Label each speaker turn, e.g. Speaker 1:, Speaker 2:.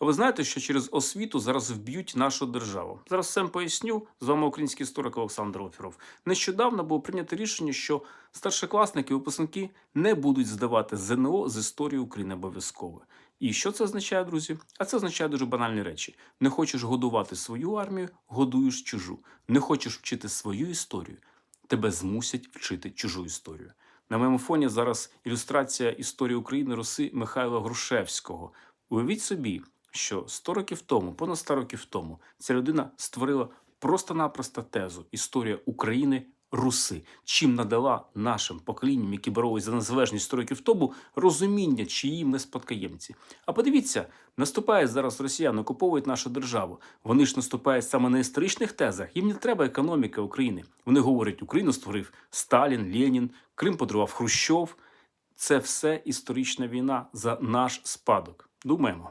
Speaker 1: А ви знаєте, що через освіту зараз вб'ють нашу державу? Зараз всім поясню. З вами український історик Олександр Офіров. Нещодавно було прийнято рішення, що старшокласники випускники не будуть здавати ЗНО з історії України обов'язково. І що це означає, друзі? А це означає дуже банальні речі: не хочеш годувати свою армію, годуєш чужу. Не хочеш вчити свою історію, тебе змусять вчити чужу історію. На моєму фоні зараз ілюстрація історії України Руси Михайла Грушевського. Уявіть собі, що 100 років тому, понад 100 років тому, ця людина створила просто-напросто тезу Історія України Руси, чим надала нашим поколінням, які боролись за незалежність 100 років тому, розуміння, чиї ми спадкоємці. А подивіться, наступають зараз росіяни, окуповують нашу державу. Вони ж наступають саме на історичних тезах. Їм не треба економіка України. Вони говорять, Україну створив Сталін, Ленін, Крим подарував Хрущов. Це все історична війна за наш спадок. Думаємо.